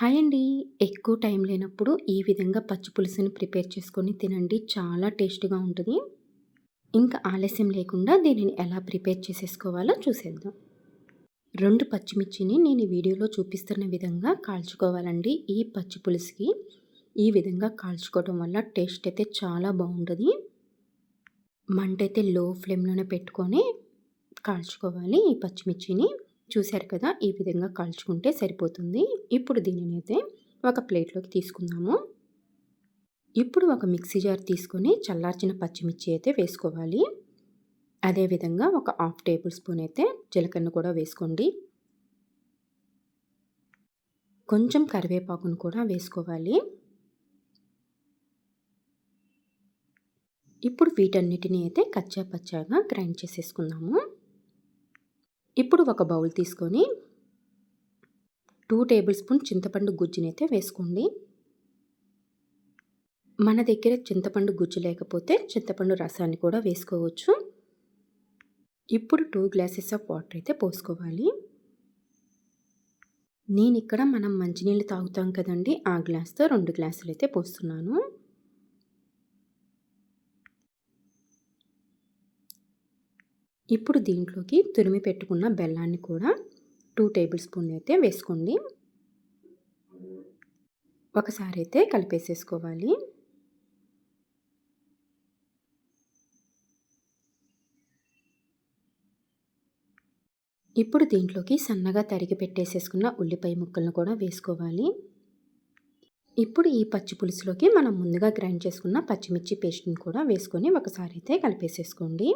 Hi అండి. ఎక్కువ time లేనప్పుడు ఈ విధంగా పచ్చి పులుసుని ప్రిపేర్ చేసుకొని తినండి. చాలా టేస్ట్గా ఉంటుంది. ఇంకా ఆలస్యం లేకుండా దీనిని ఎలా ప్రిపేర్ చేసేసుకోవాలో చూసేద్దాం. రెండు పచ్చిమిర్చిని నేను వీడియోలో చూపిస్తున్న విధంగా కాల్చుకోవాలండి. ఈ పచ్చి పులుసుకి ఈ విధంగా కాల్చుకోవడం వల్ల టేస్ట్ అయితే చాలా బాగుంటుంది. మంట అయితే లో ఫ్లేమ్లోనే పెట్టుకొని కాల్చుకోవాలి ఈ పచ్చిమిర్చిని. చూశారు కదా ఈ విధంగా కాల్చుకుంటే సరిపోతుంది. ఇప్పుడు దీనిని అయితే ఒక ప్లేట్లోకి తీసుకుందాము. ఇప్పుడు ఒక మిక్సీ జార్ తీసుకొని చల్లార్చిన పచ్చిమిర్చి అయితే వేసుకోవాలి. అదేవిధంగా ఒక హాఫ్ టేబుల్ స్పూన్ అయితే జీలకర్ర కూడా వేసుకోండి. కొంచెం కరివేపాకును కూడా వేసుకోవాలి. ఇప్పుడు వీటన్నిటిని అయితే కచ్చా పచ్చాగా గ్రైండ్ చేసేసుకుందాము. ఇప్పుడు ఒక బౌల్ తీసుకొని టూ టేబుల్ స్పూన్ చింతపండు గుజ్జునైతే వేసుకోండి. మన దగ్గర చింతపండు గుజ్జు లేకపోతే చింతపండు రసాన్ని కూడా వేసుకోవచ్చు. ఇప్పుడు టూ గ్లాసెస్ ఆఫ్ వాటర్ అయితే పోసుకోవాలి. నేను ఇక్కడ మనం మంచినీళ్ళు తాగుతాం కదండి ఆ గ్లాస్తో రెండు గ్లాసులు అయితే పోస్తున్నాను. ఇప్పుడు దీంట్లోకి తురిమి పెట్టుకున్న బెల్లాన్ని కూడా టూ టేబుల్ స్పూన్ అయితే వేసుకోండి. ఒకసారి అయితే కలిపేసేసుకోవాలి. ఇప్పుడు దీంట్లోకి సన్నగా తరిగి పెట్టేసేసుకున్న ఉల్లిపాయ ముక్కలను కూడా వేసుకోవాలి. ఇప్పుడు ఈ పచ్చి పులుసులోకి మనం ముందుగా గ్రైండ్ చేసుకున్న పచ్చిమిర్చి పేస్ట్ని కూడా వేసుకొని ఒకసారి అయితే కలిపేసేసుకోండి.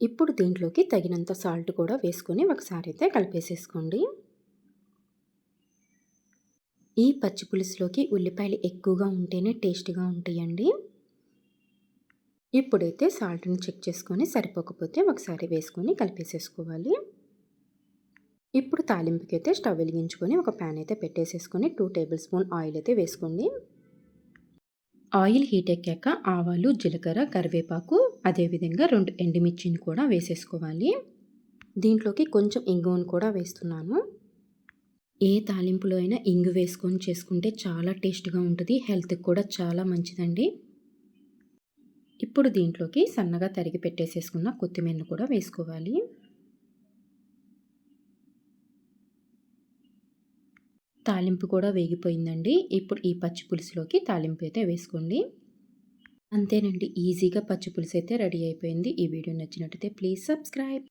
ఇప్పుడు దీంట్లోకి తగినంత సాల్ట్ కూడా వేసుకొని ఒకసారి అయితే కలిపేసేసుకోండి. ఈ పచ్చి పులుసులోకి ఉల్లిపాయలు ఎక్కువగా ఉంటేనే టేస్ట్గా ఉంటాయండి. ఇప్పుడైతే సాల్ట్ని చెక్ చేసుకొని సరిపోకపోతే ఒకసారి వేసుకొని కలిపేసేసుకోవాలి. ఇప్పుడు తాలింపుకి అయితే స్టవ్ వెలిగించుకొని ఒక ప్యాన్ అయితే పెట్టేసేసుకొని టూ టేబుల్ స్పూన్ ఆయిల్ అయితే వేసుకోండి. ఆయిల్ హీట్ ఎక్కాక ఆవాలు జీలకర్ర కరివేపాకు అదేవిధంగా రెండు ఎండుమిర్చిని కూడా వేసేసుకోవాలి. దీంట్లోకి కొంచెం ఇంగువను కూడా వేస్తున్నాను. ఏ తాలింపులో అయినా ఇంగు వేసుకొని చేసుకుంటే చాలా టేస్ట్గా ఉంటుంది హెల్త్కి కూడా చాలా మంచిదండి. ఇప్పుడు దీంట్లోకి సన్నగా తరిగి పెట్టేసేసుకున్న కొత్తిమీరను కూడా వేసుకోవాలి. తాలింపు కూడా వేగిపోయిందండి. ఇప్పుడు ఈ పచ్చి పులుసులోకి తాలింపు అయితే వేసుకోండి. అంతేనండి ఈజీగా పచ్చి పులుసు అయితే రెడీ అయిపోయింది. ఈ వీడియో నచ్చినట్టయితే ప్లీజ్ సబ్స్క్రైబ్.